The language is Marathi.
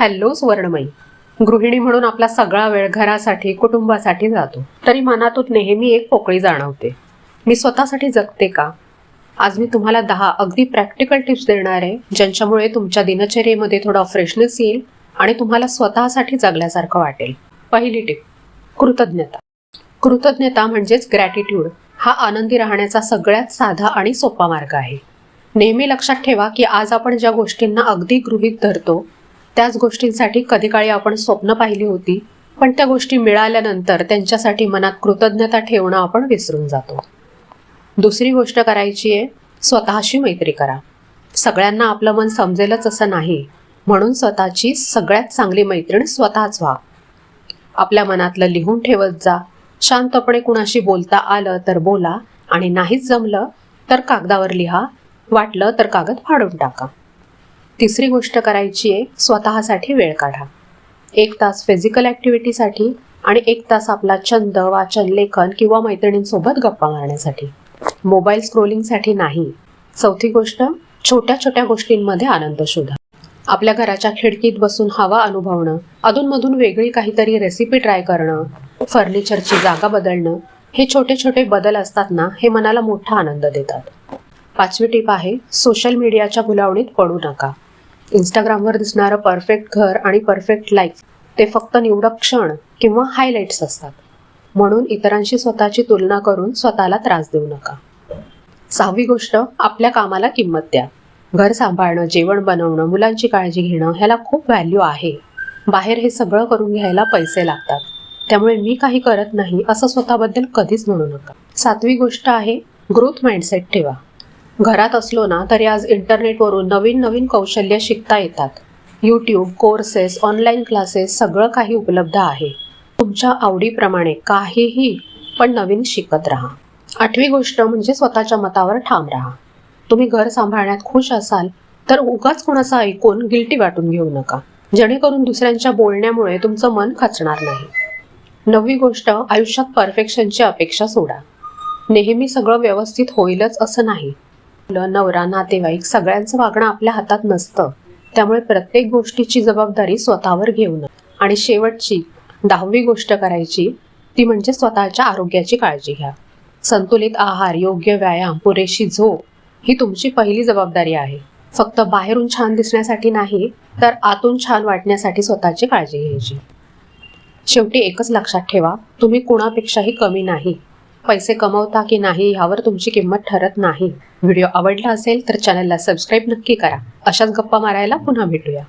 हॅलो सुवर्णमयी. गृहिणी म्हणून आपला सगळा वेळ घरासाठी कुटुंबासाठी जातो. तरी मनातून नेहमी एक पोकळी जाणवते. मी स्वतःसाठी जगते का? आज मी तुम्हाला दहा अगदी प्रॅक्टिकल टिप्स देणार आहे ज्यांच्यामुळे तुमच्या दिनचर्येमध्ये थोडा फ्रेशनेस येईल आणि तुम्हाला स्वतःसाठी जगल्यासारखं वाटेल. पहिली टिप कृतज्ञता. कृतज्ञता म्हणजेच ग्रॅटिट्यूड हा आनंदी राहण्याचा सगळ्यात साधा आणि सोपा मार्ग आहे. नेहमी लक्षात ठेवा की आज आपण ज्या गोष्टींना अगदी गृहीत धरतो त्याच गोष्टींसाठी कधी काळी आपण स्वप्न पाहिली होती पण त्या गोष्टी मिळाल्यानंतर त्यांच्यासाठी मनात कृतज्ञता ठेवणं आपण विसरून जातो. दुसरी गोष्ट करायची आहे स्वतःशी मैत्री करा. सगळ्यांना आपलं मन समजेलच असं नाही म्हणून स्वतःची सगळ्यात चांगली मैत्रीण स्वतःच व्हा. आपल्या मनातलं लिहून ठेवत जा. शांतपणे कुणाशी बोलता आलं तर बोला आणि नाहीच जमलं तर कागदावर लिहा. वाटलं तर कागद फाडून टाका. तिसरी गोष्ट करायची आहे स्वतःसाठी वेळ काढा. एक तास फिजिकल ॲक्टिव्हिटीसाठी आणि एक तास आपला छंद वाचन लेखन किंवा मैत्रिणींसोबत गप्पा मारण्यासाठी. मोबाईल स्क्रोलिंगसाठी नाही. चौथी गोष्ट छोट्या छोट्या गोष्टींमध्ये आनंद शोधा. आपल्या घराच्या खिडकीत बसून हवा अनुभवणं अधूनमधून वेगळी काहीतरी रेसिपी ट्राय करणं फर्निचरची जागा बदलणं हे छोटे छोटे बदल असतात ना हे मनाला मोठा आनंद देतात. पाचवी टिप आहे सोशल मीडियाच्या भुलावणीत पडू नका. इंस्टाग्रामवर दिसणारं परफेक्ट घर आणि परफेक्ट लाईफ ते फक्त निवडक क्षण किंवा हायलाईट्स असतात. म्हणून इतरांशी स्वतःची तुलना करून स्वतःला त्रास देऊ नका. सहावी गोष्ट आपल्या कामाला किंमत द्या. घर सांभाळणं जेवण बनवणं मुलांची काळजी घेणं ह्याला खूप व्हॅल्यू आहे. बाहेर हे सगळं करून घ्यायला पैसे लागतात. त्यामुळे मी काही करत नाही असं स्वतःबद्दल कधीच म्हणू नका. सातवी गोष्ट आहे ग्रोथ माइंडसेट ठेवा. घरात असलो ना तरी आज इंटरनेटवरून नवीन नवीन कौशल्य शिकता येतात. यूट्यूब कोर्सेस ऑनलाईन क्लासेस सगळं काही उपलब्ध आहे. तुमच्या आवडीप्रमाणे काहीही पण नवीन शिकत राहा. आठवी गोष्ट म्हणजे स्वतःच्या मतावर ठाम राहा. तुम्ही घर सांभाळण्यात खुश असाल तर उगाच कोणाचं ऐकून गिल्टी वाटून घेऊ नका. जेणेकरून दुसऱ्यांच्या बोलण्यामुळे तुमचं मन खचणार नाही. नववी गोष्ट आयुष्यात परफेक्शनची अपेक्षा सोडा. नेहमी सगळं व्यवस्थित होईलच असं नाही. नवरा नातेवाईक सगळ्यांचं वागणं आपल्या हातात नसतं. त्यामुळे प्रत्येक गोष्टीची जबाबदारी स्वतःवर घेऊन आणि शेवटची दहावी गोष्ट करायची ती म्हणजे स्वतःच्या आरोग्याची काळजी घ्या. संतुलित आहार योग्य व्यायाम पुरेशी झोप ही तुमची पहिली जबाबदारी आहे. फक्त बाहेरून छान दिसण्यासाठी नाही तर आतून छान वाटण्यासाठी स्वतःची काळजी घ्यायची. शेवटी एकच लक्षात ठेवा तुम्ही कुणापेक्षाही कमी नाही. पैसे कमवता की नाही ह्यावर तुमची किंमत ठरत नाही. व्हिडिओ आवडला असेल तर चॅनलला सबस्क्राईब नक्की करा. अशाच गप्पा मारायला पुन्हा भेटूया.